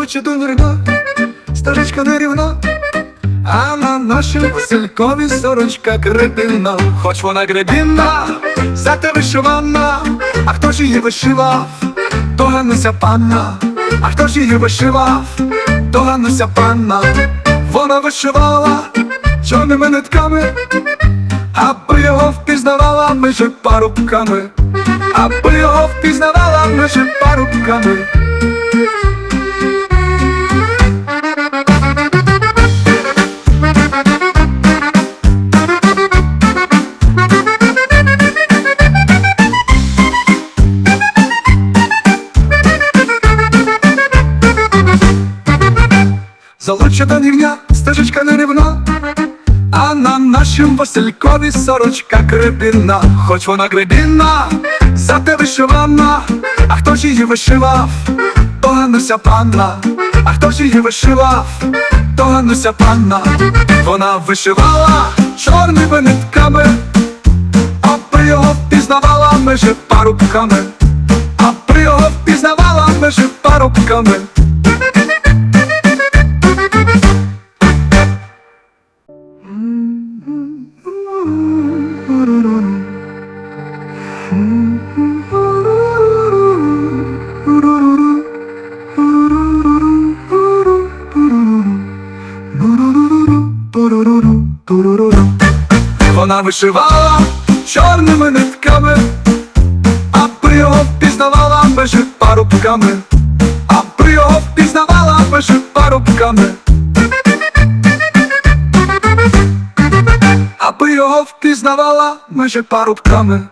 Золочі дурно, стежечка нерівна, а на нашій Василькові сорочка крепина, хоч вона гребінна, зате вишивана, а хто ж її вишивав, то Гануся панна, а хто ж її вишивав, то Гануся панна, вона вишивала чорними нитками, аби його впізнавала між парубками, аби його впізнавала між парубками. Золочата нівня, стежечка нерівна, а на нашім Василькові сорочка крепінна, хоч вона гребінна, зате вишивана, а хто ж її вишивав, то Гануся панна, а хто ж її вишивав, то Гануся панна, вона вишивала чорними нитками, аби його впізнавала між парубками, аби його впізнавала між парубками. Вона вишивала чорними нитками, аби його впізнавала між парубками, аби його впізнавала між парубками, аби його впізнавала між парубками.